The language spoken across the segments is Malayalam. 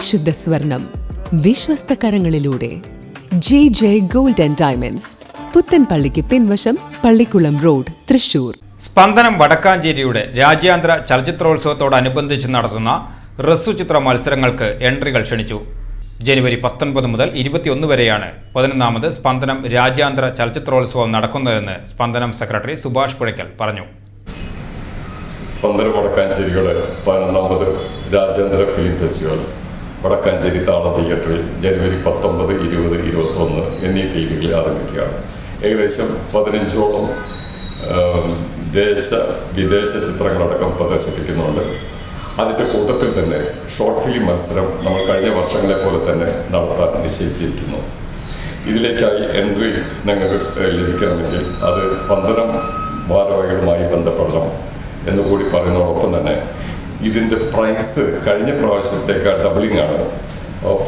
പരിശുദ്ധ സ്വർണം വിശ്വസ്ത കരങ്ങളിലൂടെ J J gold and diamonds പുത്തൻപള്ളിക്ക് പിൻവശം പള്ളിക്കുളം റോഡ് തൃശൂർ. സ്പന്ദനം വടക്കാഞ്ചേരിയുടെ രാജ്യാന്തര ചലച്ചിത്രോത്സവത്തോടനുബന്ധിച്ച് നടത്തുന്ന റസ്സു ചിത്ര മത്സരങ്ങൾക്ക് എൻട്രികൾ ക്ഷണിച്ചു. ജനുവരി പത്തൊൻപത് മുതൽ ഇരുപത്തിയൊന്ന് വരെയാണ് പതിനൊന്നാമത് സ്പന്ദനം രാജ്യാന്തര ചലച്ചിത്രോത്സവം നടക്കുന്നതെന്ന് സ്പന്ദനം സെക്രട്ടറി സുഭാഷ് പുഴയ്ക്കൽ പറഞ്ഞു. സ്പന്ദനം വടക്കാഞ്ചേരിയുടെ പതിനൊന്നാമത് രാജ്യാന്തര ഫിലിം ഫെസ്റ്റിവൽ. വടക്കാഞ്ചേരി താള തിയേറ്ററിൽ ജനുവരി പത്തൊമ്പത് ഇരുപത് ഇരുപത്തൊന്ന് എന്നീ തീയതികളിൽ ആരംഭിക്കുകയാണ്. ഏകദേശം പതിനഞ്ചോളം ദേശ വിദേശ ചിത്രങ്ങളടക്കം പ്രദർശിപ്പിക്കുന്നുണ്ട്. അതിന്റെ കൂട്ടത്തിൽ തന്നെ ഷോർട്ട് ഫിലിം മത്സരം നമ്മൾ കഴിഞ്ഞ വർഷങ്ങളെ പോലെ തന്നെ നടത്താൻ നിശ്ചയിച്ചിരിക്കുന്നു. ഇതിലേക്കായി എൻട്രി നിങ്ങൾക്ക് ഏഹ്, ലഭിക്കണമെങ്കിൽ അത് സ്പന്ദനം ഭാരവാഹികളുമായി ബന്ധപ്പെടണം എന്നുകൂടി പറയുന്നതോടൊപ്പം തന്നെ ഇതിന്റെ പ്രൈസ് കഴിഞ്ഞ പ്രാവശ്യത്തേക്കാൾ ഡബിളിംഗ് ആണ്.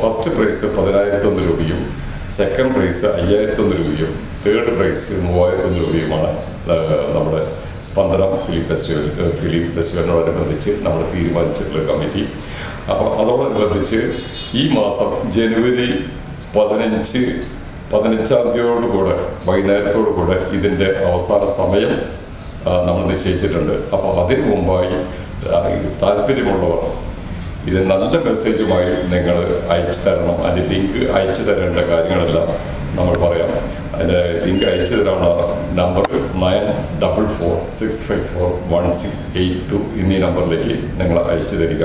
ഫസ്റ്റ് പ്രൈസ് പതിനായിരത്തൊന്ന് രൂപയും സെക്കൻഡ് പ്രൈസ് അയ്യായിരത്തൊന്ന് രൂപയും തേർഡ് പ്രൈസ് മൂവായിരത്തൊന്ന് രൂപയുമാണ് നമ്മുടെ സ്പന്ദനം ഫിലിം ഫെസ്റ്റിവൽ ഫിലിം ഫെസ്റ്റിവലിനോടനുബന്ധിച്ച് നമ്മൾ തീരുമാനിച്ചിട്ടുള്ള കമ്മിറ്റി അപ്പോൾ അതോടനുബന്ധിച്ച് ഈ മാസം ജനുവരി പതിനഞ്ച് പതിനഞ്ചാം തീയതിയോടുകൂടെ വൈകുന്നേരത്തോടുകൂടെ ഇതിന്റെ അവസാന സമയം നമ്മൾ നിശ്ചയിച്ചിട്ടുണ്ട്. അപ്പോൾ അതിനു മുമ്പായി താല്പര്യമുള്ളവർ ഇത് നല്ല മെസ്സേജുമായി നിങ്ങൾ അയച്ചു തരണം. അതിന്റെ ലിങ്ക് അയച്ചു തരേണ്ട കാര്യങ്ങളെല്ലാം നമ്മൾ പറയാം. അതിന്റെ ലിങ്ക് അയച്ചു തരാനുള്ള number nine double four six five four one six eight two എന്നീ നമ്പറിലേക്ക് നിങ്ങൾ അയച്ചു തരിക.